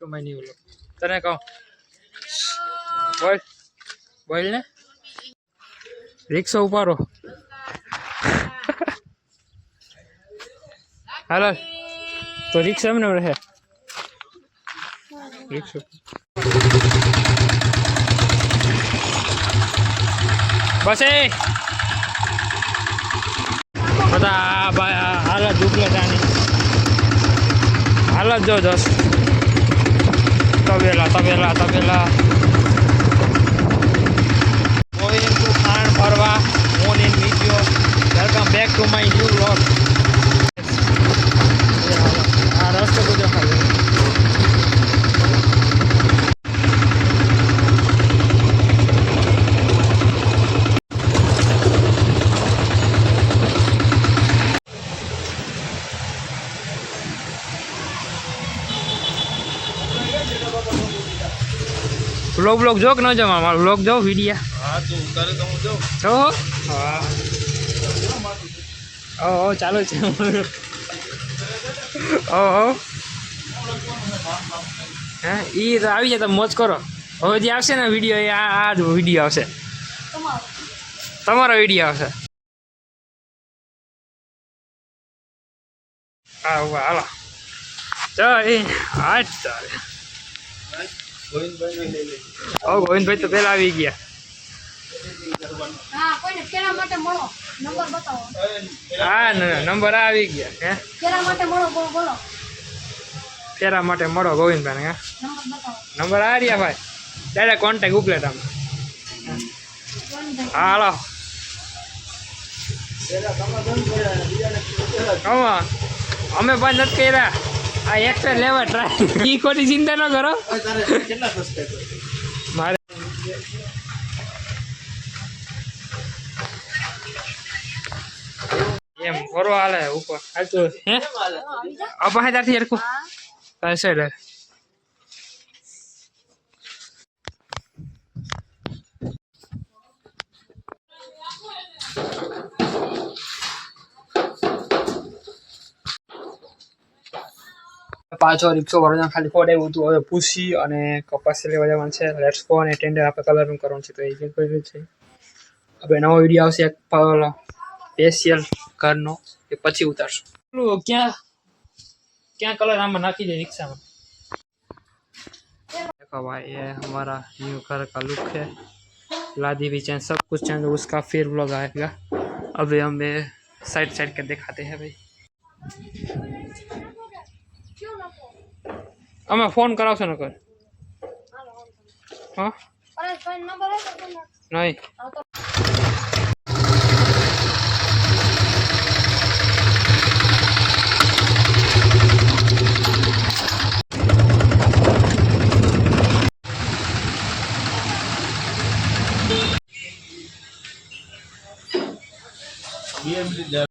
કમાઈ નહીં ઓલો તને કહું. બોલ. બોલ ને. રિક્ષા ઉપાડો. હાલો. તો રિક્ષા એમને રહે. રિક્ષા. બસ એ. બધા હાલત દુખલે જાની હાલત જો દસ તબેલા તબેલા તબેલા ટુ ખાણ ફરવા મોન in video welcome back to my new vlog આ રસ્તો બધો ખાલી વ્લોગ બ્લોગ જો કે ન જો મારો બ્લોગ જો વિડિયા હા તો ઉતારે તો હું જો જો. હા. ઓ ચાલો છે. ઓ ઓ હે ઈ તો આવી જાય તો મોજ કરો. હવે જે આવશે ને વીડિયો એ આ આ જ વીડિયો આવશે. તમારો વીડિયો આવશે. હા હાલો. ચાલ એ આજ ચાલે ઓ ગોવિંદભાઈ તો પેલા આવી ગયા. હા નંબર આવી ગયા હે? માટે મળો ગોવિંદભાઈ હે? નંબર આ રહ્યા ભાઈ. ડાયરેક્ટ કોન્ટેક્ટ ઉપલે તમે. હા હાલો. અમે પણ નથી કર્યા. આ એક્ટર લેવા ટ્રાય ઈ ખોટી ચિંતા ન કરો. મારે એમ ફરો હાલે ઉપર. હાલતું હે? અપા હે ત્યારથી હરખું. હા. પાછો રિક્ષો ભરવાનું ખાલી ફોડ એવું હતું હવે પૂછી અને કપાસ લેવા જવાનું છે લેટ્સ ગો અને ટેન્ડર આપણે કલરનું કરવાનું છે તો એ જે કર્યું છે હવે નવો વિડીયો આવશે એક સ્પેશિયલ ઘરનો એ પછી ઉતારશું પેલું ક્યાં ક્યાં કલર આમાં નાખી દે રિક્ષામાં देखो भाई ये हमारा न्यू घर का लुक है लादी भी चेंज सब कुछ चेंज उसका फिर व्लॉग आएगा अभी हमें साइड साइड के दिखाते हैं भाई અમે ફોન કરાવશો ને કર હા? પરેશભાઈ નંબર હે તો તમને નહીં હા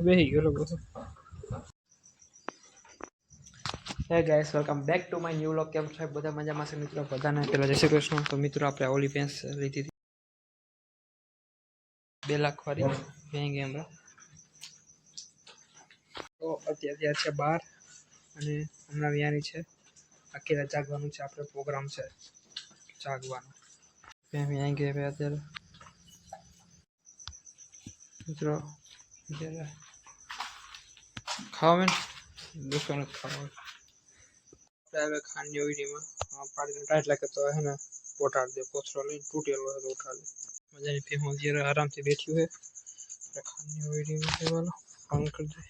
બેહી ગયો લોકો hey guys welcome back to my new vlog કેમ છો? બધા મજામાં છે મિત્રો? બધાને પહેલા જય શ્રી કૃષ્ણ. તો મિત્રો, આપણે ઓલી પેન્સ લીધી હતી. બે લાખ વાળી બેંગ એમ તો અત્યારે ત્યાં છે બાર અને હમણાં વ્યાની છે. આખી રાત જાગવાનું છે. આપણે પ્રોગ્રામ છે જાગવાનો. અત્યારે. મિત્રો અત્યારે ખાવા મેં દુકાન જ ખાવા આપણે હવે ખાંડની ઓઈડીમાં પાડીને ટાઈટ લાગે તો હે ને પોટાડ દે પોથરો લઈને તૂટેલો હોય તો ઉઠાડ દે મજાની ફેમ અત્યારે આરામથી બેઠ્યું છે એટલે ખાંડની ઓઈડીમાં દેવાનો ફોન કરી દે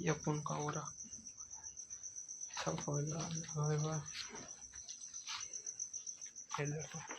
ये कौन का हो रहा सब हो रहा है